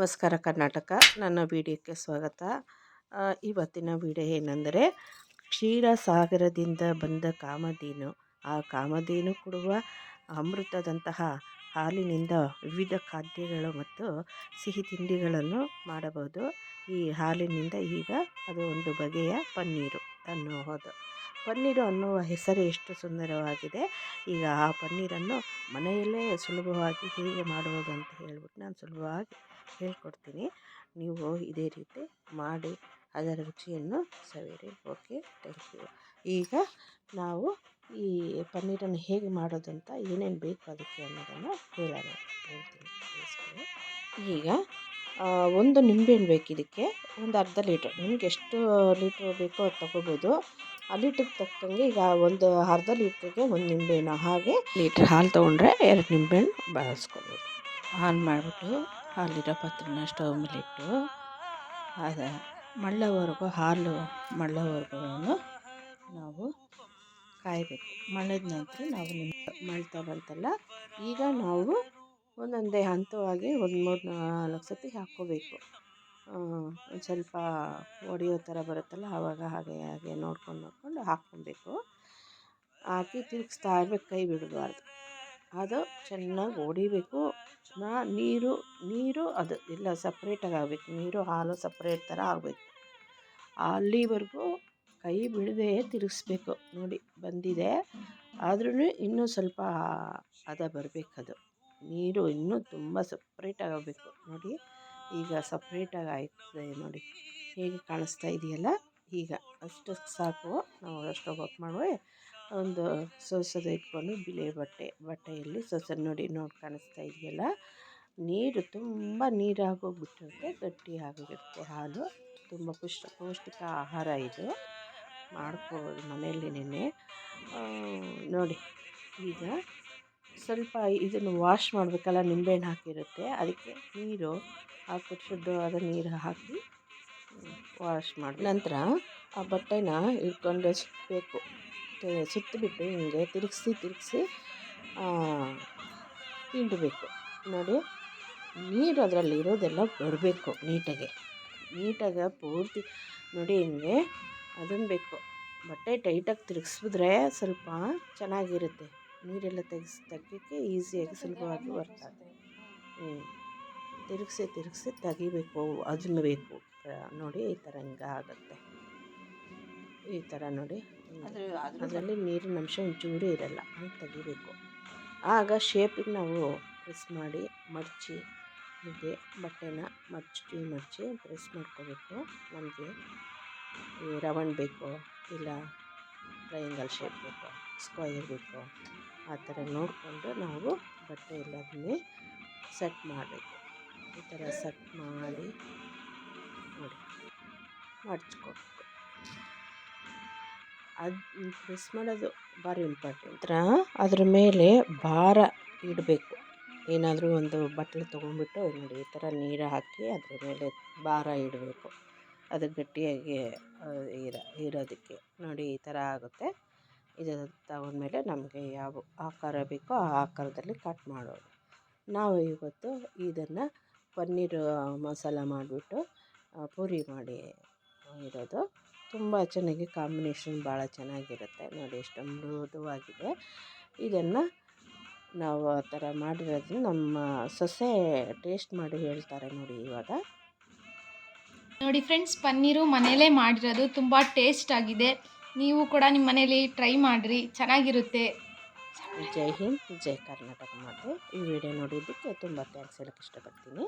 ನಮಸ್ಕಾರ ಕರ್ನಾಟಕ. ನನ್ನ ವಿಡಿಯೋಕ್ಕೆ ಸ್ವಾಗತ. ಇವತ್ತಿನ ವಿಡಿಯೋ ಏನೆಂದರೆ ಕ್ಷೀರಸಾಗರದಿಂದ ಬಂದ ಕಾಮಧೇನು. ಆ ಕಾಮಧೇನು ಕೊಡುವ ಅಮೃತದಂತಹ ಹಾಲಿನಿಂದ ವಿವಿಧ ಖಾದ್ಯಗಳು ಮತ್ತು ಸಿಹಿ ತಿಂಡಿಗಳನ್ನು ಮಾಡಬಹುದು. ಈ ಹಾಲಿನಿಂದ ಈಗ ಅದು ಒಂದು ಬಗೆಯ ಪನ್ನೀರು ಅನ್ನುವುದು. ಪನ್ನೀರು ಅನ್ನುವ ಹೆಸರು ಎಷ್ಟು ಸುಂದರವಾಗಿದೆ. ಈಗ ಆ ಪನ್ನೀರನ್ನು ಮನೆಯಲ್ಲೇ ಸುಲಭವಾಗಿ ಹೇಗೆ ಮಾಡುವುದು ಅಂತ ಹೇಳ್ಬಿಟ್ಟು ನಾನು ಸುಲಭವಾಗಿ ಹೇಳ್ಕೊಡ್ತೀನಿ. ನೀವು ಇದೇ ರೀತಿ ಮಾಡಿ ಅದರ ರುಚಿಯನ್ನು ಸವಿರಿ ಓಕೆ, ಥ್ಯಾಂಕ್ ಯು. ಈಗ ನಾವು ಈ ಪನ್ನೀರನ್ನು ಹೇಗೆ ಮಾಡೋದು ಅಂತ ಏನೇನು ಬೇಕು ಅದಕ್ಕೆ ಅನ್ನೋದನ್ನು ಹೇಳೋಣ ಹೇಳ್ತೀನಿ. ಈಗ ಒಂದು ನಿಂಬೆಹಣ್ಣು ಬೇಕು ಇದಕ್ಕೆ. ಒಂದು ಅರ್ಧ ಲೀಟ್ರ್. ನಿಮ್ಗೆ ಎಷ್ಟು ಲೀಟ್ರ್ ಬೇಕೋ ಅದು ತೊಗೋಬೋದು. ಆ ಲೀಟ್ರಿಗೆ ತಕ್ಕಂಗೆ ಈಗ ಒಂದು ಅರ್ಧ ಲೀಟ್ರಿಗೆ ಒಂದು ನಿಂಬೆಹಣ್ಣು, ಹಾಗೆ ಲೀಟ್ರ್ ಹಾಲು ತೊಗೊಂಡ್ರೆ ಎರಡು ನಿಂಬೆಹಣ್ಣು ಬಳಸ್ಕೊಬೋದು. ಆನ್ ಮಾಡಿಬಿಟ್ಟು ಹಾಲಿರೋ ಪಾತ್ರೆನ ಸ್ಟವ್ ಮೇಲೆ ಇಟ್ಟು ಅದು ಮಳ್ಳೋವರೆಗೂ, ಹಾಲು ಮಳ್ಳೋವರೆಗೂ ನಾವು ಕಾಯಬೇಕು. ಮಳ್ಳದ ನಂತರ ನಾವು ನಿಂಬೆ ಮಳ್ತಾ ಬಂತಲ್ಲ ಈಗ ನಾವು ಒಂದೊಂದೇ ಹಂತವಾಗಿ ಒಂದು ಮೂರು ನಾಲ್ಕು ಸತಿ ಹಾಕ್ಕೋಬೇಕು. ಒಂದು ಸ್ವಲ್ಪ ಒಡೆಯೋ ಥರ ಬರುತ್ತಲ್ಲ ಆವಾಗ ಹಾಗೆ ಹಾಗೆ ನೋಡ್ಕೊಂಡು ನೋಡ್ಕೊಂಡು ಹಾಕ್ಕೊಬೇಕು. ಹಾಕಿ ತಿರುಗಿಸ್ತಾ ಇರಬೇಕು, ಕೈ ಬಿಡಬಾರ್ದು. ಅದು ಚೆನ್ನಾಗಿ ಒಡಿಬೇಕು ನಾ ನೀರು ನೀರು ಅದು ಎಲ್ಲ ಸಪ್ರೇಟಾಗಿ ಆಗಬೇಕು. ನೀರು, ಹಾಲು ಸಪ್ರೇಟ್ ಥರ ಆಗಬೇಕು. ಅಲ್ಲಿವರೆಗೂ ಕೈ ಬಿಡದೆ ತಿರುಗಿಸ್ಬೇಕು. ನೋಡಿ, ಬಂದಿದೆ. ಆದ್ರೂ ಇನ್ನೂ ಸ್ವಲ್ಪ ಹದ ಬರಬೇಕದು. ನೀರು ಇನ್ನೂ ತುಂಬ ಸಪ್ರೇಟಾಗಿ ಆಗಬೇಕು. ನೋಡಿ. ಈಗ ಸಪ್ರೇಟಾಗಿ ಆಯ್ತದೆ ನೋಡಿ. ಹೇಗೆ ಕಾಣಿಸ್ತಾ ಇದೆಯಲ್ಲ? ಈಗ ಅಷ್ಟು ಸಾಕು. ನಾವು ಅಷ್ಟು ಆಫ್ ಮಾಡುವೆ. ಒಂದು ಸೊಸದ ಇಟ್ಕೊಂಡು ಬಿಳಿ ಬಟ್ಟೆ, ಬಟ್ಟೆಯಲ್ಲಿ ಸೊಸೆ ನೋಡಿ ನೋಡಿ ಕಾಣಿಸ್ತಾ ಇದೆಯಲ್ಲ? ನೀರು ತುಂಬ ನೀರಾಗೋಗ್ಬಿಟ್ಟಿರುತ್ತೆ, ಗಟ್ಟಿ ಆಗಿರುತ್ತೆ ಹಾಲು ತುಂಬ ಪುಷ್ಟ, ಪೌಷ್ಟಿಕ ಆಹಾರ ಇದು. ಮಾಡ್ಕೋಬೋದು ನಿನ್ನೆ. ನೋಡಿ, ಈಗ ಸ್ವಲ್ಪ ಇದನ್ನು ವಾಶ್ ಮಾಡಬೇಕಲ್ಲ, ನಿಂಬೆಹಣ್ಣು ಹಾಕಿರುತ್ತೆ. ಅದಕ್ಕೆ ನೀರು ಹಾಕ್ಬಿಟ್ಟು ಶುದ್ಧವಾದ ನೀರು ಹಾಕಿ ವಾಶ್ ಮಾಡಿ ನಂತರ ಆ ಬಟ್ಟೆನ ಇಟ್ಕೊಂಡು ಸುತ್ತಬೇಕು ಸುತ್ತಿಬಿಟ್ಟು ಹಿಂಗೆ ತಿರುಗಿಸಿ ತಿರುಗಿಸಿ ಹಿಂಡಬೇಕು. ನೋಡಿ, ನೀರು ಅದರಲ್ಲಿ ಇರೋದೆಲ್ಲ ಬರಬೇಕು ನೀಟಾಗಿ. ನೀಟಾಗಿ ಪೂರ್ತಿ ನೋಡಿ ಹಿಂಗೆ ಅದನ್ನು ಬೇಕು. ಬಟ್ಟೆ ಟೈಟಾಗಿ ತಿರುಗಿಸಿದ್ರೆ ಸ್ವಲ್ಪ ಚೆನ್ನಾಗಿರುತ್ತೆ. ನೀರೆಲ್ಲ ತೆಗೆಸಿ, ತೆಗಿಯೋಕ್ಕೆ ಈಸಿಯಾಗಿ ಸುಲಭವಾಗಿ ಬರ್ತದೆ ಹ್ಞೂ ತಿರುಗಿಸಿ ತಿರುಗಿಸಿ ತೆಗಿಬೇಕು ಅದು ಬೇಕು ನೋಡಿ ಈ ಥರ ಹಿಂಗೆ ಆಗುತ್ತೆ. ಈ ಥರ ನೋಡಿ. ಅದರಲ್ಲಿ ನೀರಿನ ಅಂಶ ಒಂಚೂರು ಇರಲ್ಲ ಹಂಗೆ ತೆಗಿಬೇಕು. ಆಗ ಶೇಪಿಗೆ ನಾವು ಪ್ರೆಸ್ ಮಾಡಿ ಮಡಚಿ ಹೀಗೆ ಬಟ್ಟೆನ ಮಡಚಿ ಮಡಚಿ ಪ್ರೆಸ್ ಮಾಡ್ಕೋಬೇಕು. ನಮಗೆ ಈ ರೌಂಡ್ ಬೇಕು ಇಲ್ಲ ಟ್ರಯಾಂಗಲ್ ಶೇಪ್ ಬೇಕು ಸ್ಕ್ವಯರ್ ಬೇಕು. ಆ ಥರ ನೋಡಿಕೊಂಡು ನಾವು ಬಟ್ಟೆ ಎಲ್ಲದನ್ನೇ ಸೆಟ್ ಮಾಡಬೇಕು. ಈ ಥರ ಸಟ್ ಮಾಡಿ ನೋಡಿ ಮಡ್ಚ್ಕೊಬೇಕು ಅದು ಪ್ರೆಸ್ ಮಾಡೋದು ಭಾರಿ ಇಂಪಾರ್ಟೆಂಟ್ ಅದ್ರ ಮೇಲೆ ಭಾರ ಇಡಬೇಕು. ಏನಾದರೂ ಒಂದು ಬಟ್ಟಲು ತೊಗೊಂಡ್ಬಿಟ್ಟು ನೋಡಿ, ಈ ಥರ ನೀರು ಹಾಕಿ ಅದ್ರ ಮೇಲೆ ಭಾರ ಇಡಬೇಕು. ಅದು ಗಟ್ಟಿಯಾಗಿ ಇರ, ಇರೋದಕ್ಕೆ. ನೋಡಿ, ಈ ಥರ ಆಗುತ್ತೆ. ಇದು ತಗೊಂಡ್ಮೇಲೆ ನಮಗೆ ಯಾವ ಆಕಾರ ಬೇಕೋ ಆ ಆಕಾರದಲ್ಲಿ ಕಟ್ ಮಾಡೋದು. ನಾವು ಇವತ್ತು ಇದನ್ನು ಪನ್ನೀರ್ ಮಸಾಲ ಮಾಡಿಬಿಟ್ಟು ಪೂರಿ ಮಾಡಿ ಇರೋದು. ತುಂಬ ಚೆನ್ನಾಗಿ ಕಾಂಬಿನೇಷನ್ ಭಾಳ ಚೆನ್ನಾಗಿರುತ್ತೆ. ನೋಡಿ, ಎಷ್ಟು ಮೃದುವಾಗಿದೆ ಇದನ್ನು ನಾವು ಆ ಥರ ಮಾಡಿರೋದು ನಮ್ಮ ಸೊಸೆ ಟೇಸ್ಟ್ ಮಾಡಿ ಹೇಳ್ತಾರೆ ನೋಡಿ ಇವಾಗ. ನೋಡಿ ಫ್ರೆಂಡ್ಸ್ ಪನ್ನೀರು ಮನೆಯಲ್ಲೇ ಮಾಡಿರೋದು ತುಂಬ ಟೇಸ್ಟ್ ಆಗಿದೆ. ನೀವು ಕೂಡ ನಿಮ್ಮ ಮನೇಲಿ ಟ್ರೈ ಮಾಡಿರಿ. ಚೆನ್ನಾಗಿರುತ್ತೆ. ಜೈ ಹಿಂದ್ ಜೈ ಕರ್ನಾಟಕ ಮಾತೆ. ಈ ವಿಡಿಯೋ ನೋಡಿದ್ದಕ್ಕೆ ತುಂಬ ಥ್ಯಾಂಕ್ಸ್ ಹೇಳಕ್ಕೆ ಇಷ್ಟಪಡ್ತೀನಿ.